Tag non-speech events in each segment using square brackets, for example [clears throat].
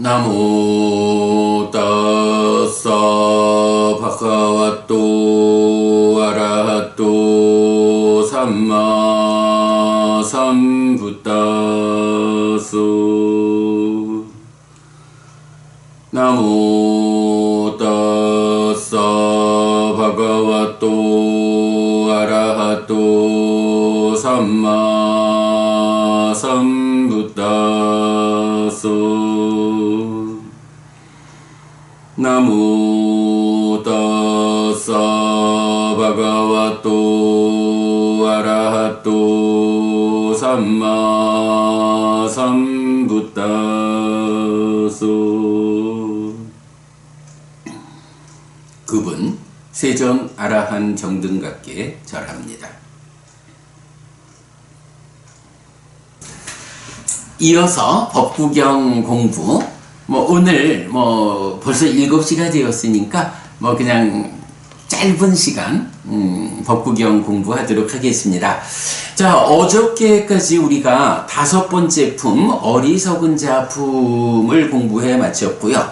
나모 따사 바카와또 아라하또 삼마 삼부따소 나모 따사 바카와또 아라하또 삼마 삼부따소 삼마 삼부따소 그분 세존 아라한 정등각께 절합니다. 이어서 법구경 공부 뭐 오늘 뭐 벌써 7시가 되었으니까 뭐 그냥 짧은 시간 음, 법구경 공부하도록 하겠습니다. 자 어저께까지 우리가 다섯 번째 품 어리석은 자품을 공부해 마쳤고요.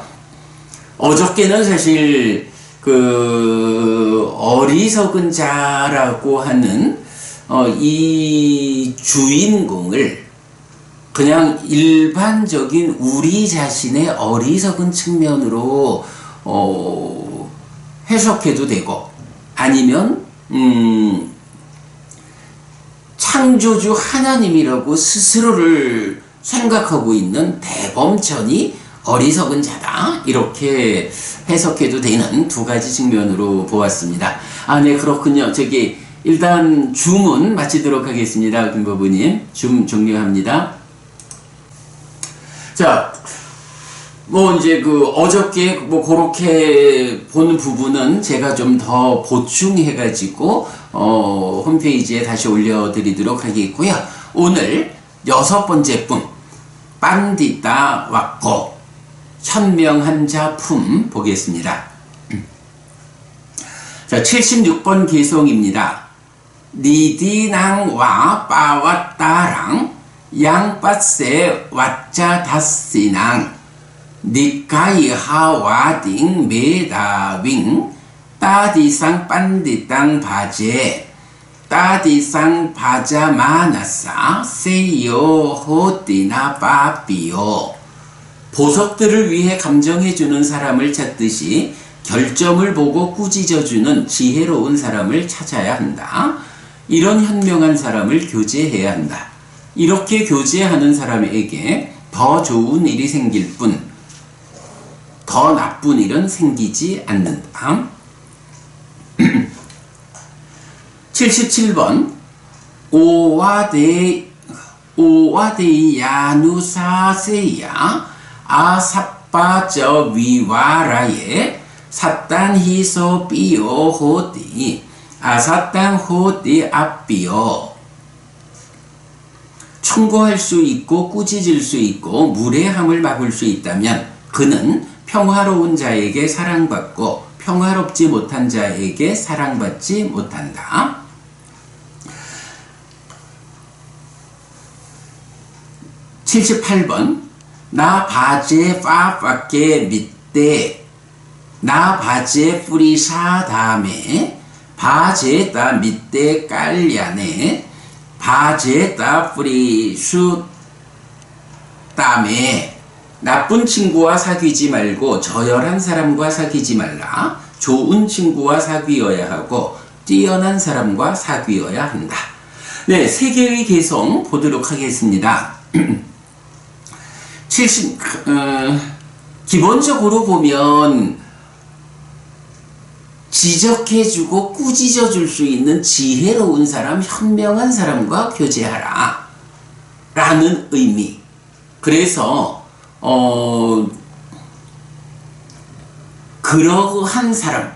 어저께는 사실 그 어리석은 자라고 하는 어, 이 주인공을 그냥 일반적인 우리 자신의 어리석은 측면으로 어, 해석해도 되고 아니면 음, 창조주 하나님이라고 스스로를 생각하고 있는 대범천이 어리석은 자다 이렇게 해석해도 되는 두 가지 측면으로 보았습니다. 아, 네 그렇군요. 저기 일단 줌은 마치도록 하겠습니다, 김법부님. 줌 종료합니다. 자, 뭐 이제 그 어저께 뭐 그렇게 본 부분은 제가 좀 더 보충해 가지고 어 홈페이지에 다시 올려드리도록 하겠고요. 오늘 여섯 번째 품 빤디따 왔고 현명한 자품 보겠습니다. 자, 76번 개송입니다. 니디낭와 빠왔다랑 양빠세 왓자 다시낭 니카이 하와딩 메다윙 따디상 빤디땅 바제 따디상 바자 마나사 세요 호디나 바비요 보석들을 위해 감정해주는 사람을 찾듯이 결점을 보고 꾸짖어주는 지혜로운 사람을 찾아야 한다. 이런 현명한 사람을 교제해야 한다. 이렇게 교제하는 사람에게 더 좋은 일이 생길 뿐, 더 나쁜 일은 생기지 않는다. 77번. [clears throat] 오와데 오와데 야누사세야. 아사빠저 위와라에 사단 히소 삐오 호디 아사단 호디 앞비오 충고할 수 있고 꾸짖을 수 있고 무례함을 막을 수 있다면 그는 평화로운 자에게 사랑받고 평화롭지 못한 자에게 사랑받지 못한다. 78번 나 바제 파밖에 밑대 나 바제 뿌리 사 다음에 바제다 밑대 깔ल्या네 바제다 뿌리수 다음에 나쁜 친구와 사귀지 말고 저열한 사람과 사귀지 말라 좋은 친구와 사귀어야 하고 뛰어난 사람과 사귀어야 한다. 네, 세 개의 개성 보도록 하겠습니다. [clears throat] 70, 어, 기본적으로 보면 지적해주고 꾸짖어줄 수 있는 지혜로운 사람, 현명한 사람과 교제하라. 라는 의미. 그래서, 어, 그러한 사람,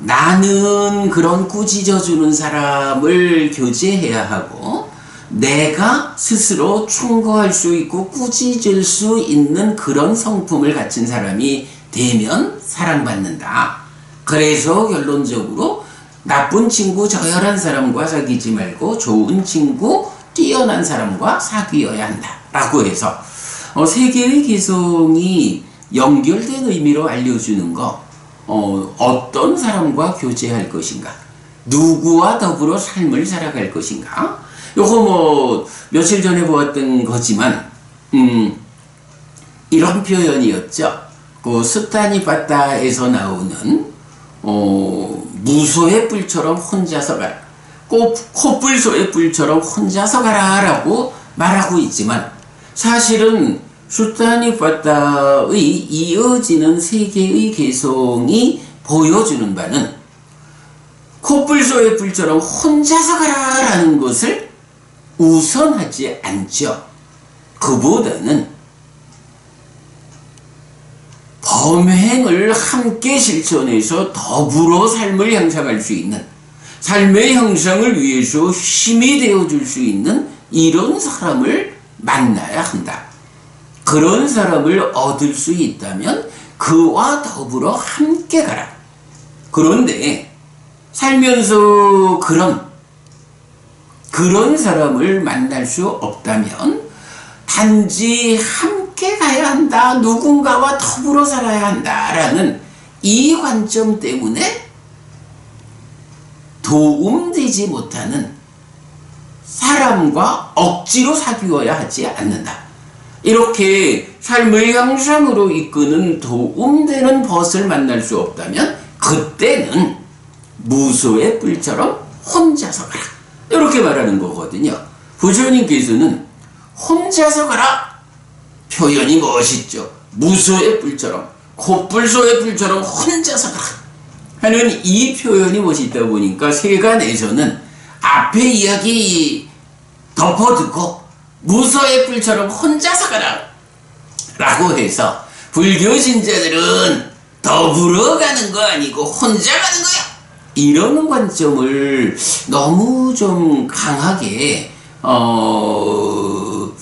나는 그런 꾸짖어주는 사람을 교제해야 하고, 내가 스스로 충고할 수 있고 꾸짖을 수 있는 그런 성품을 갖춘 사람이 되면 사랑받는다. 그래서 결론적으로 나쁜 친구 저열한 사람과 사귀지 말고 좋은 친구 뛰어난 사람과 사귀어야 한다. 라고 해서 어, 세 개의 개성이 연결된 의미로 알려주는 거, 어, 어떤 사람과 교제할 것인가, 누구와 더불어 삶을 살아갈 것인가. 요거 뭐 며칠 전에 보았던 거지만, 음, 이런 표현이었죠. 그 스타니 바타에서 나오는 어, 무소의 뿔처럼 혼자서 가라. 코, 코뿔소의 뿔처럼 혼자서 가라 라고 말하고 있지만 사실은 수타니 바타의 이어지는 세 개의 개성이 보여주는 바는 코뿔소의 뿔처럼 혼자서 가라라는 것을 우선하지 않죠. 그보다는 범행을 함께 실천해서 더불어 삶을 향상할 수 있는 삶의 형상을 위해서 힘이 되어줄 수 있는 이런 사람을 만나야 한다. 그런 사람을 얻을 수 있다면 그와 더불어 함께 가라. 그런데 살면서 그런 그런 사람을 만날 수 없다면 단지 함께 가야 한다. 누군가와 더불어 살아야 한다라는 이 관점 때문에 도움되지 못하는 사람과 억지로 사귀어야 하지 않는다. 이렇게 삶의 향상으로 이끄는 도움되는 벗을 만날 수 없다면 그때는 무소의 뿔처럼 혼자서 가라. 이렇게 말하는 거거든요. 부처님께서는 혼자서 가라. 표현이 멋있죠. 무소의 뿔처럼, 코뿔소의 뿔처럼 혼자서 가라. 하는 이 표현이 멋있다 보니까 세간에서는 앞에 이야기 덮어두고 무소의 뿔처럼 혼자서 가라. 라고 해서 불교 신자들은 더불어 가는 거 아니고 혼자 가는 거야. 이런 관점을 너무 좀 강하게 어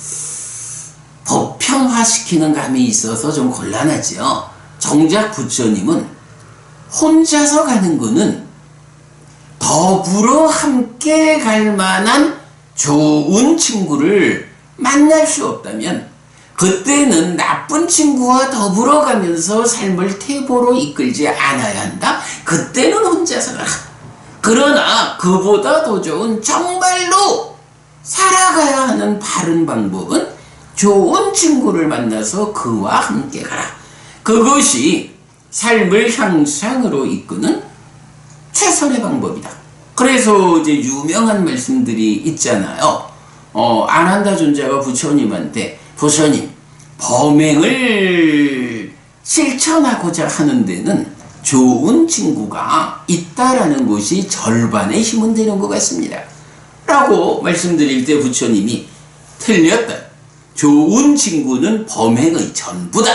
법평화시키는 감이 있어서 좀 곤란하지요. 정작 부처님은 혼자서 가는 거는 더불어 함께 갈 만한 좋은 친구를 만날 수 없다면 그때는 나쁜 친구와 더불어 가면서 삶을 태보로 이끌지 않아야 한다. 그때는 혼자서 가라. 그러나 그보다 더 좋은 정말로 살아가야 하는 바른 방법은 좋은 친구를 만나서 그와 함께 가라. 그것이 삶을 향상으로 이끄는 최선의 방법이다. 그래서 이제 유명한 말씀들이 있잖아요. 어, 안한다 존자가 부처님한테 부처님 범행을 실천하고자 하는 데는 좋은 친구가 있다라는 것이 절반의 힘은 되는 것 같습니다. 라고 말씀드릴 때 부처님이 틀렸다. 좋은 친구는 범행의 전부다.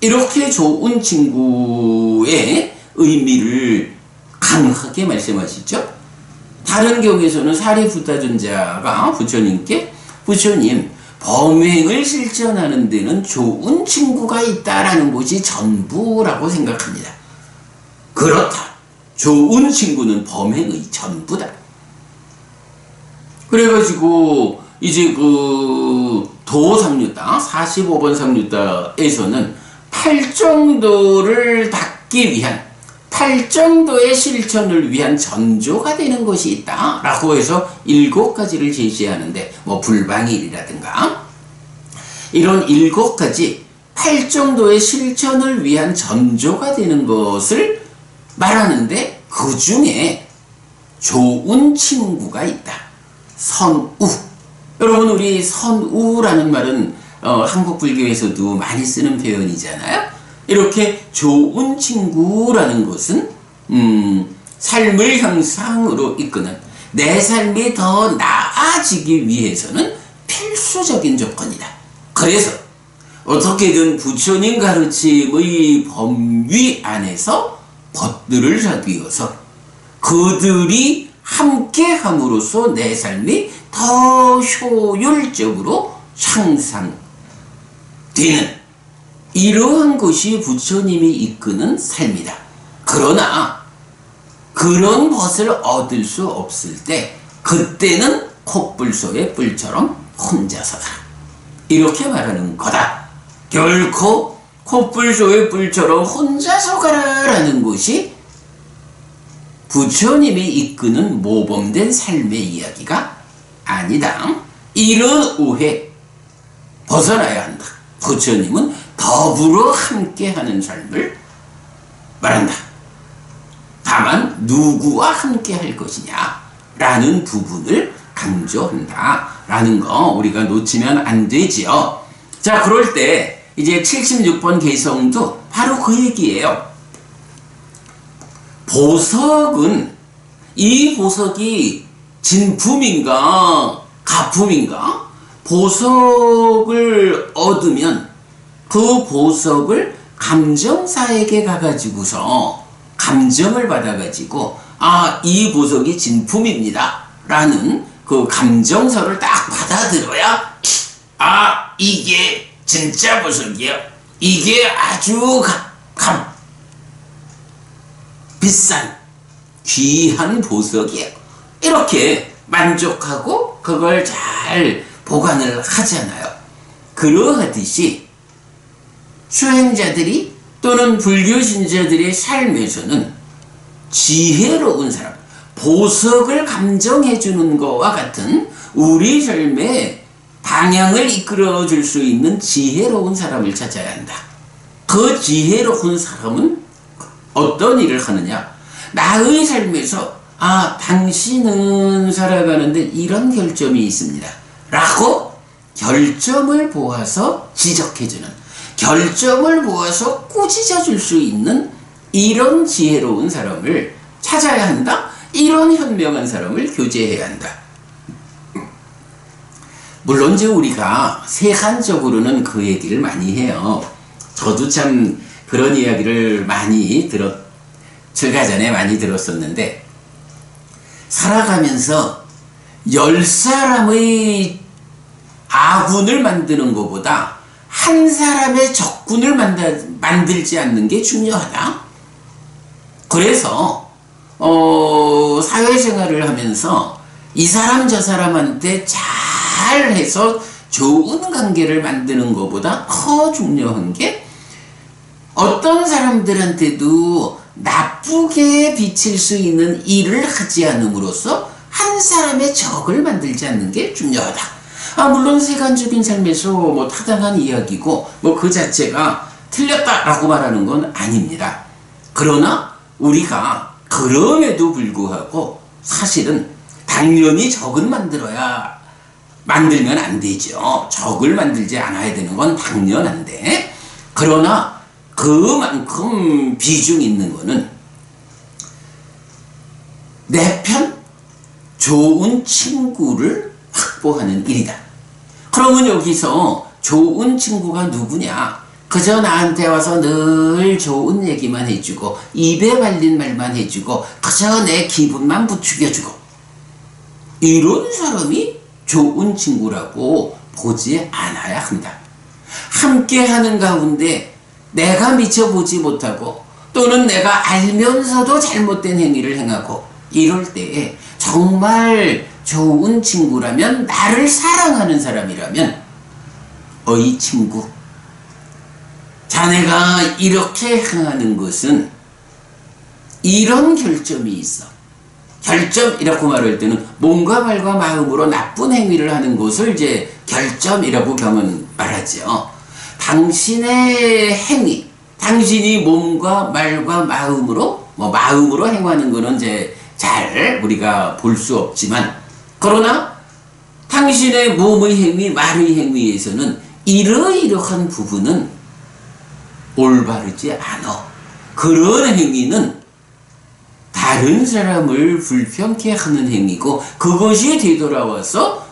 이렇게 좋은 친구의 의미를 강하게 말씀하시죠. 다른 경우에서는 사리부타 존자가 부처님께 부처님 범행을 실천하는 데는 좋은 친구가 있다라는 것이 전부라고 생각합니다. 그렇다. 좋은 친구는 범행의 전부다. 그래가지고 이제 그 도삼류다 45번 삼류다에서는 팔정도를 닦기 위한 팔정도의 실천을 위한 전조가 되는 것이 있다 라고 해서 일곱 가지를 제시하는데 뭐 불방일이라든가 이런 일곱 가지 팔정도의 실천을 위한 전조가 되는 것을 말하는데 그 중에 좋은 친구가 있다. 선우. 여러분 우리 선우라는 말은 어, 한국 불교에서도 많이 쓰는 표현이잖아요. 이렇게 좋은 친구라는 것은 음, 삶을 향상으로 이끄는 내 삶이 더 나아지기 위해서는 필수적인 조건이다. 그래서 어떻게든 부처님 가르침의 범위 안에서 벗들을 사귀어서 그들이 함께 함으로써 내 삶이 더 효율적으로 향상되는 이러한 것이 부처님이 이끄는 삶이다. 그러나 그런 것을 얻을 수 없을 때 그때는 콧불소의 뿔처럼 혼자서 가라. 이렇게 말하는 거다. 결코 코뿔소의 뿔처럼 혼자서 가라라는 것이 부처님이 이끄는 모범된 삶의 이야기가 아니다. 이런 오해 벗어나야 한다. 부처님은 더불어 함께하는 삶을 말한다. 다만 누구와 함께 할 것이냐라는 부분을 강조한다라는 거 우리가 놓치면 안 되지요. 자, 그럴 때 이제 76번 개성도 바로 그 얘기예요. 보석은 이 보석이 진품인가 가품인가 보석을 얻으면 그 보석을 감정사에게 가가지고서 감정을 받아가지고 아 이 보석이 진품입니다 라는 그 감정서를 딱 받아들여야 아 이게 진짜 보석이요 이게 아주 가, 감 비싼 귀한 보석이에요. 이렇게 만족하고 그걸 잘 보관을 하잖아요. 그러하듯이 수행자들이 또는 불교 신자들의 삶에서는 지혜로운 사람, 보석을 감정해 주는 것과 같은 우리 삶의 방향을 이끌어 줄 수 있는 지혜로운 사람을 찾아야 한다. 그 지혜로운 사람은 어떤 일을 하느냐? 나의 삶에서 아 당신은 살아가는데 이런 결점이 있습니다. 라고 결점을 보아서 지적해주는 결점을 보아서 꾸짖어 줄 수 있는 이런 지혜로운 사람을 찾아야 한다. 이런 현명한 사람을 교제해야 한다. 물론 이제 우리가 세간적으로는 그 얘기를 많이 해요. 저도 참 그런 이야기를 많이 들었, 제가 전에 많이 들었었는데, 살아가면서 열 사람의 아군을 만드는 것보다 한 사람의 적군을 만들, 만들 지 않는 게 중요하다. 그래서, 어, 사회생활을 하면서 이 사람 저 사람한테 잘 해서 좋은 관계를 만드는 것보다 더 중요한 게 어떤 사람들한테도 나쁘게 비칠 수 있는 일을 하지 않음으로써 한 사람의 적을 만들지 않는 게 중요하다. 아, 물론 세간적인 삶에서 뭐 타당한 이야기고 뭐 그 자체가 틀렸다라고 말하는 건 아닙니다. 그러나 우리가 그럼에도 불구하고 사실은 당연히 적은 만들어야 만들면 안 되죠. 적을 만들지 않아야 되는 건 당연한데 그러나 그만큼 비중 있는 거는 내 편 좋은 친구를 확보하는 일이다. 그러면 여기서 좋은 친구가 누구냐? 그저 나한테 와서 늘 좋은 얘기만 해주고 입에 발린 말만 해주고 그저 내 기분만 부추겨주고 이런 사람이 좋은 친구라고 보지 않아야 한다. 함께 하는 가운데 내가 미쳐보지 못하고 또는 내가 알면서도 잘못된 행위를 행하고 이럴 때에 정말 좋은 친구라면 나를 사랑하는 사람이라면 어이 친구 자네가 이렇게 행하는 것은 이런 결점이 있어. 결점이라고 말할 때는 몸과 말과 마음으로 나쁜 행위를 하는 것을 이제 결점이라고 병은 말하죠. 당신의 행위, 당신이 몸과 말과 마음으로, 뭐 마음으로 행하는 거는 이제 잘 우리가 볼 수 없지만, 그러나 당신의 몸의 행위, 말의 행위에서는 이러이러한 부분은 올바르지 않아. 그런 행위는 다른 사람을 불평케 하는 행위고 그것이 되돌아와서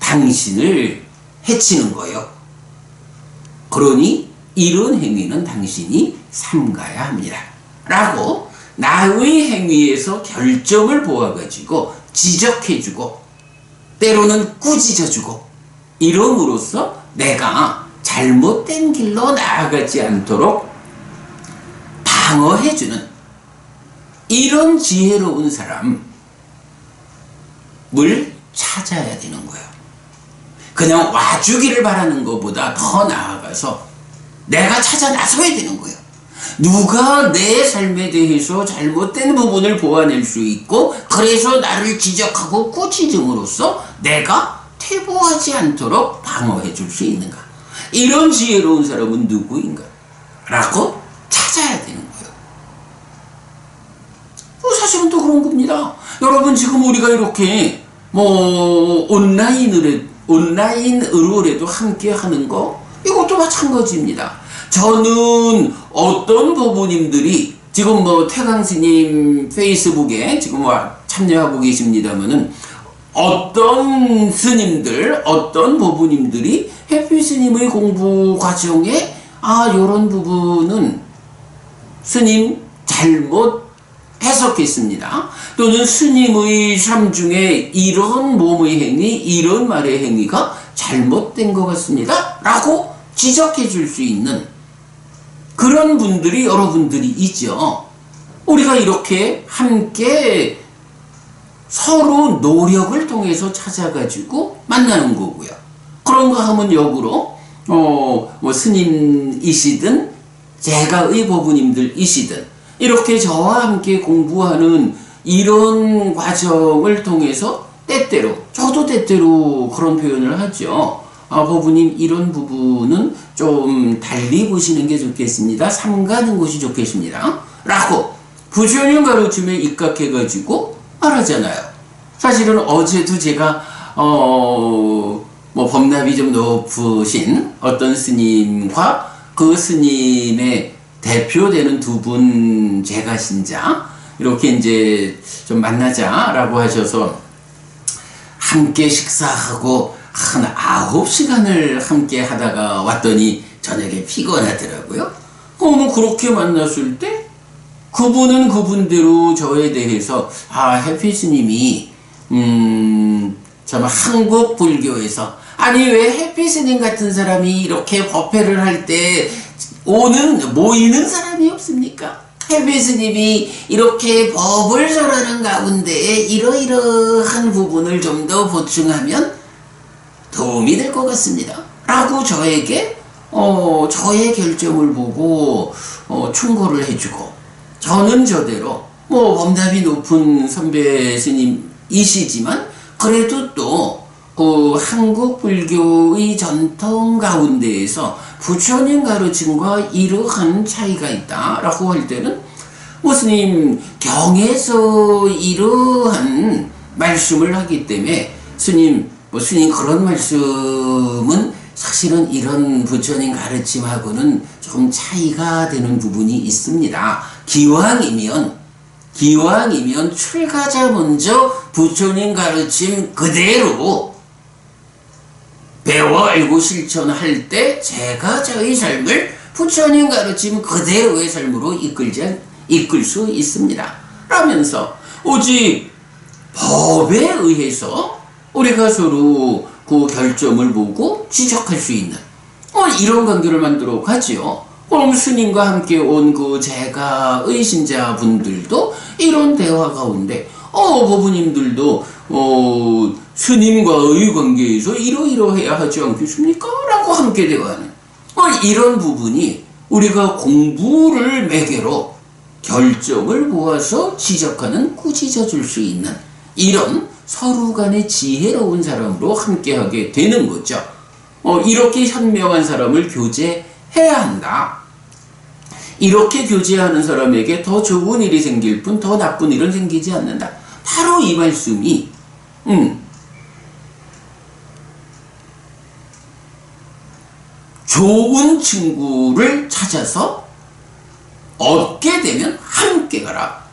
당신을 해치는 거예요. 그러니 이런 행위는 당신이 삼가야 합니다. 라고 나의 행위에서 결점을 보아가지고 지적해주고 때로는 꾸짖어주고 이름으로써 내가 잘못된 길로 나아가지 않도록 방어해주는 이런 지혜로운 사람을 찾아야 되는 거예요. 그냥 와주기를 바라는 것보다 더 나아가서 내가 찾아 나서야 되는 거예요. 누가 내 삶에 대해서 잘못된 부분을 보완할 수 있고 그래서 나를 지적하고 꾸짖음으로써 내가 퇴보하지 않도록 방어해 줄 수 있는가? 이런 지혜로운 사람은 누구인가? 라고 찾아야 되는 거예요. 뭐 사실은 또 그런 겁니다. 여러분 지금 우리가 이렇게 뭐 온라인으로 온라인으로라도 함께 하는 거 이것도 마찬가지입니다. 저는 어떤 부모님들이 지금 뭐 태강 스님 페이스북에 지금 와 참여하고 계십니다만은 어떤 스님들, 어떤 부부님들이 해피 스님의 공부 과정에 아 요런 부분은 스님 잘못 해석했습니다. 또는 스님의 삶 중에 이런 몸의 행위, 이런 말의 행위가 잘못된 것 같습니다. 라고 지적해 줄 수 있는 그런 분들이 여러분들이 있죠. 우리가 이렇게 함께 서로 노력을 통해서 찾아가지고 만나는 거고요. 그런가 하면 역으로, 어, 뭐 스님이시든, 제가 의보부님들이시든, 이렇게 저와 함께 공부하는 이런 과정을 통해서 때때로, 저도 때때로 그런 표현을 하죠. 아, 보부님, 이런 부분은 좀 달리 보시는 게 좋겠습니다. 삼가는 것이 좋겠습니다. 라고 부처님 가르침에 입각해가지고 말하잖아요. 사실은 어제도 제가, 어, 뭐 법납이 좀 높으신 어떤 스님과 그 스님의 대표되는 두 분 제가 신자 이렇게 이제 좀 만나자라고 하셔서 함께 식사하고 한 아홉 시간을 함께 하다가 왔더니 저녁에 피곤하더라고요. 그러면 그렇게 만났을 때 그분은 그분대로 저에 대해서 아 해피 스님이 음참 한국 불교에서 아니 왜 해피 스님 같은 사람이 이렇게 법회를 할 때 오는 모이는 사람이 없습니까? 해피 스님이 이렇게 법을 전하는 가운데 이러이러한 부분을 좀 더 보충하면 도움이 될 것 같습니다. 라고 저에게 어, 저의 결정을 보고 어, 충고를 해주고 저는 저대로 뭐 범답이 높은 선배 스님이시지만 그래도 또 그 한국 불교의 전통 가운데에서 부처님 가르침과 이러한 차이가 있다라고 할 때는 뭐 스님 경에서 이러한 말씀을 하기 때문에 스님 뭐 스님 그런 말씀은 사실은 이런 부처님 가르침하고는 조금 차이가 되는 부분이 있습니다. 기왕이면 기왕이면 출가자 먼저 부처님 가르침 그대로 배워 알고 실천할 때 제가 저의 삶을 부처님 가르침 그대로의 삶으로 이끌지 이끌 수 있습니다. 라면서 오직 법에 의해서 우리가 서로 그 결점을 보고 지적할 수 있는 어, 이런 관계를 만들어 가지요. 그럼 스님과 함께 온 그 제가 의신자 분들도 이런 대화 가운데 어 보부님들도 어 스님과의 관계에서 이러이러해야 하지 않겠습니까? 라고 함께 대화하는 어, 이런 부분이 우리가 공부를 매개로 결정을 모아서 지적하는 꾸짖어 줄 수 있는 이런 서로 간의 지혜로운 사람으로 함께하게 되는 거죠. 어, 이렇게 현명한 사람을 교제해야 한다. 이렇게 교제하는 사람에게 더 좋은 일이 생길 뿐 더 나쁜 일은 생기지 않는다. 바로 이 말씀이 음, 좋은 친구를 찾아서 얻게 되면 함께 가라.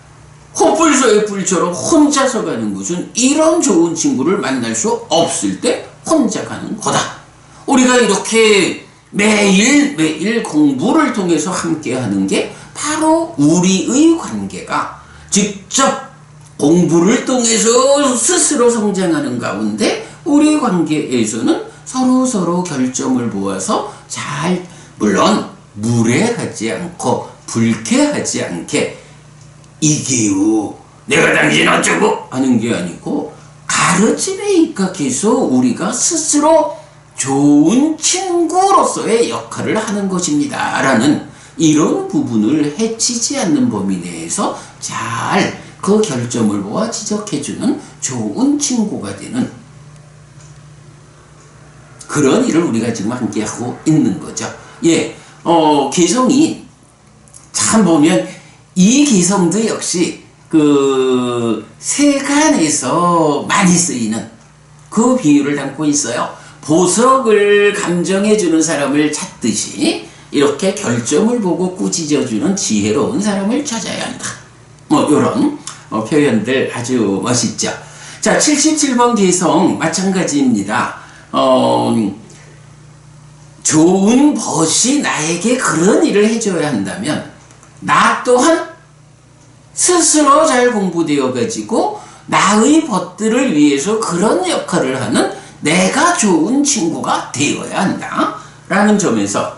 호불소의 불처럼 혼자서 가는 것은 이런 좋은 친구를 만날 수 없을 때 혼자 가는 거다. 우리가 이렇게 매일 매일 공부를 통해서 함께 하는 게 바로 우리의 관계가 직접 공부를 통해서 스스로 성장하는 가운데 우리 관계에서는 서로 서로 결점을 모아서 잘 물론 무례하지 않고 불쾌하지 않게 이게요 내가 당신 어쩌고 하는 게 아니고 가르침에 입각해서 우리가 스스로 좋은 친구로서의 역할을 하는 것입니다. 라는 이런 부분을 해치지 않는 범위 내에서 잘 그 결점을 보아 지적해주는 좋은 친구가 되는 그런 일을 우리가 지금 함께 하고 있는 거죠. 예, 어, 개성이 참 보면 이 개성도 역시 그 세간에서 많이 쓰이는 그 비유를 담고 있어요. 보석을 감정해주는 사람을 찾듯이 이렇게 결점을 보고 꾸짖어주는 지혜로운 사람을 찾아야 한다. 뭐 이런 어, 표현들 아주 멋있죠. 자, 77번 개성 마찬가지입니다. 어, 좋은 벗이 나에게 그런 일을 해줘야 한다면 나 또한 스스로 잘 공부되어 가지고 나의 벗들을 위해서 그런 역할을 하는 내가 좋은 친구가 되어야 한다. 라는 점에서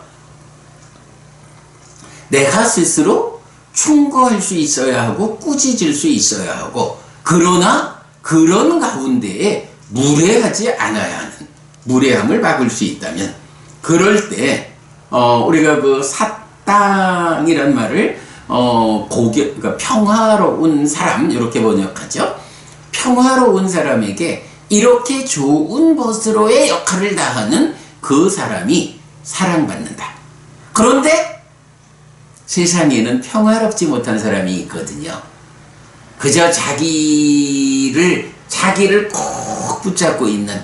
내가 스스로 충고할 수 있어야 하고 꾸짖을 수 있어야 하고 그러나 그런 가운데에 무례하지 않아야 하는 무례함을 막을 수 있다면 그럴 때 어, 우리가 그 사 땅이란 말을 어, 고개, 그러니까 평화로운 사람 이렇게 번역하죠. 평화로운 사람에게 이렇게 좋은 벗으로의 역할을 다하는 그 사람이 사랑받는다. 그런데 세상에는 평화롭지 못한 사람이 있거든요. 그저 자기를 자기를 꼭 붙잡고 있는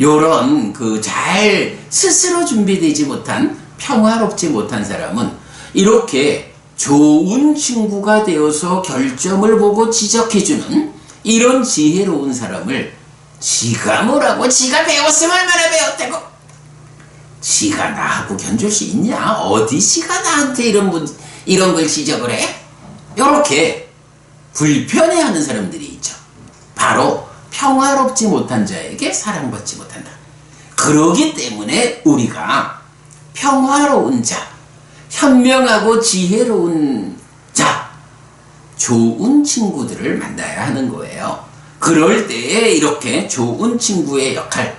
요런 그 잘 스스로 준비되지 못한 평화롭지 못한 사람은 이렇게 좋은 친구가 되어서 결점을 보고 지적해주는 이런 지혜로운 사람을 지가 뭐라고 지가 배웠으면 얼마나 배웠다고? 지가 나하고 견줄 수 있냐? 어디 지가 나한테 이런 문, 이런 걸 지적을 해? 요렇게 불편해하는 사람들이 있죠. 바로 평화롭지 못한 자에게 사랑받지 못한다. 그러기 때문에 우리가 평화로운 자 현명하고 지혜로운 자, 좋은 친구들을 만나야 하는 거예요. 그럴 때에 이렇게 좋은 친구의 역할,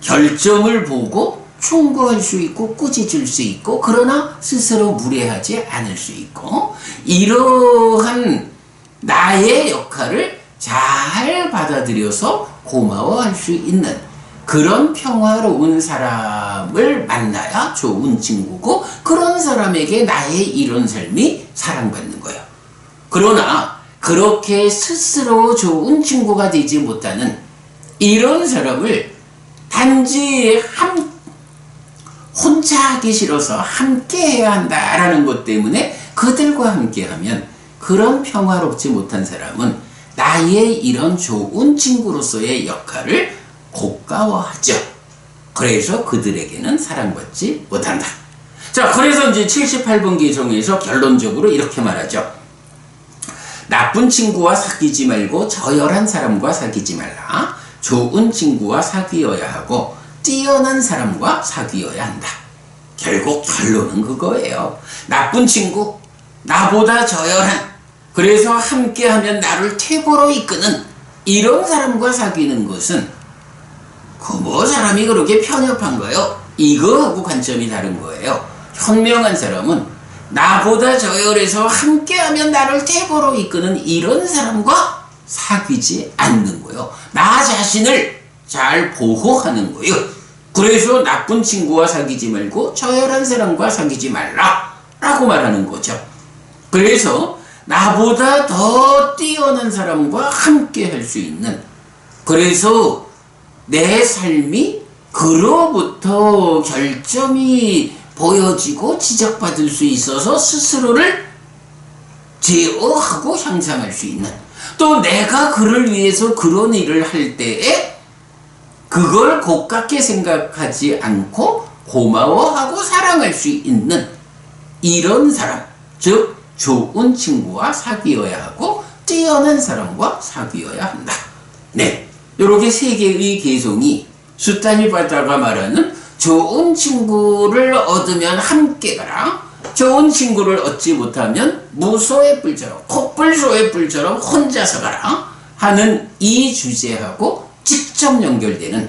결정을 보고 충고할 수 있고 꾸짖을 수 있고 그러나 스스로 무례하지 않을 수 있고 이러한 나의 역할을 잘 받아들여서 고마워할 수 있는 그런 평화로운 사람을 만나야 좋은 친구고 그런 사람에게 나의 이런 삶이 사랑받는 거예요. 그러나 그렇게 스스로 좋은 친구가 되지 못하는 이런 사람을 단지 한 혼자 하기 싫어서 함께 해야 한다라는 것 때문에 그들과 함께 하면 그런 평화롭지 못한 사람은 나의 이런 좋은 친구로서의 역할을 고가워하죠. 그래서 그들에게는 사랑받지 못한다. 자, 그래서 이제 78번 개정에서 결론적으로 이렇게 말하죠. 나쁜 친구와 사귀지 말고 저열한 사람과 사귀지 말라. 좋은 친구와 사귀어야 하고 뛰어난 사람과 사귀어야 한다. 결국 결론은 그거예요. 나쁜 친구, 나보다 저열한, 그래서 함께하면 나를 퇴보로 이끄는 이런 사람과 사귀는 것은 그 뭐 사람이 그렇게 편협한 거요? 이거하고 관점이 다른 거예요. 현명한 사람은 나보다 저열해서 함께하면 나를 퇴보로 이끄는 이런 사람과 사귀지 않는 거예요. 나 자신을 잘 보호하는 거예요. 그래서 나쁜 친구와 사귀지 말고 저열한 사람과 사귀지 말라 라고 말하는 거죠. 그래서 나보다 더 뛰어난 사람과 함께 할 수 있는 그래서 내 삶이 그로부터 결점이 보여지고 지적받을 수 있어서 스스로를 제어하고 향상할 수 있는 또 내가 그를 위해서 그런 일을 할 때에 그걸 고깝게 생각하지 않고 고마워하고 사랑할 수 있는 이런 사람 즉 좋은 친구와 사귀어야 하고 뛰어난 사람과 사귀어야 한다. 네, 이렇게 세 개의 개성이 수타니 바다가 말하는 좋은 친구를 얻으면 함께 가라. 좋은 친구를 얻지 못하면 무소의 뿔처럼 콧불소의 뿔처럼 혼자서 가라 하는 이 주제하고 직접 연결되는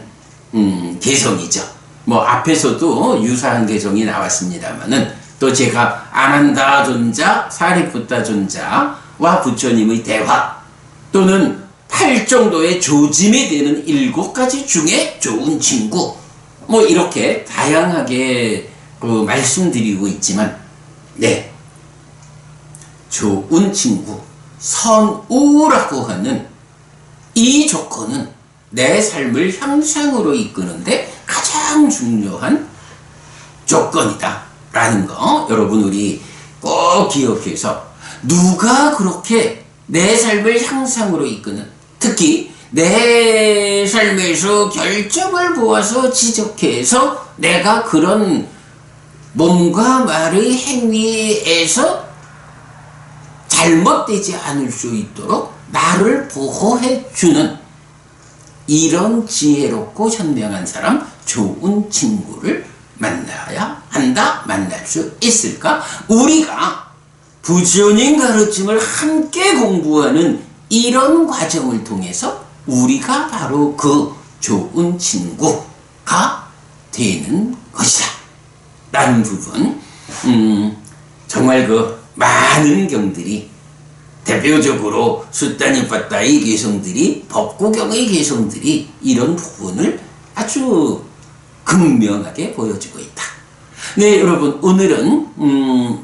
음, 개성이죠. 뭐 앞에서도 유사한 개성이 나왔습니다만은 또 제가 아난다 존자, 사리푸타 존자와 부처님의 대화 또는 팔 정도의 조짐이 되는 일곱 가지 중에 좋은 친구. 뭐 이렇게 다양하게 그 말씀드리고 있지만 네. 좋은 친구 선우라고 하는 이 조건은 내 삶을 향상으로 이끄는데 가장 중요한 조건이다. 라는 거 여러분 우리 꼭 기억해서 누가 그렇게 내 삶을 향상으로 이끄는 특히 내 삶에서 결점을 보아서 지적해서 내가 그런 몸과 말의 행위에서 잘못되지 않을 수 있도록 나를 보호해 주는 이런 지혜롭고 현명한 사람, 좋은 친구를 만나야 한다, 만날 수 있을까? 우리가 부처님 가르침을 함께 공부하는 이런 과정을 통해서 우리가 바로 그 좋은 친구가 되는 것이다. 라는 부분, 음, 정말 그 많은 경들이 대표적으로 수다니 빠따의 개성들이 법구경의 개성들이 이런 부분을 아주 극명하게 보여주고 있다. 네, 여러분 오늘은 음,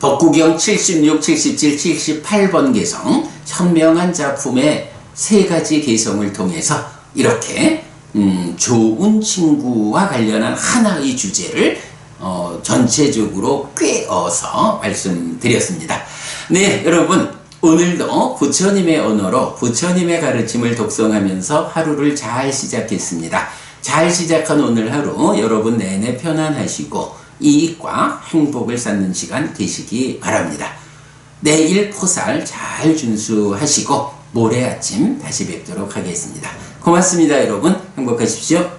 법구경 76, 77, 78번 개성 현명한 작품의 세 가지 개성을 통해서 이렇게 음, 좋은 친구와 관련한 하나의 주제를 어, 전체적으로 꿰어서 말씀드렸습니다. 네, 여러분 오늘도 부처님의 언어로 부처님의 가르침을 독성하면서 하루를 잘 시작했습니다. 잘 시작한 오늘 하루 여러분 내내 편안하시고 이익과 행복을 쌓는 시간 되시기 바랍니다. 내일 포살 잘 준수하시고 모레 아침 다시 뵙도록 하겠습니다. 고맙습니다, 여러분. 행복하십시오.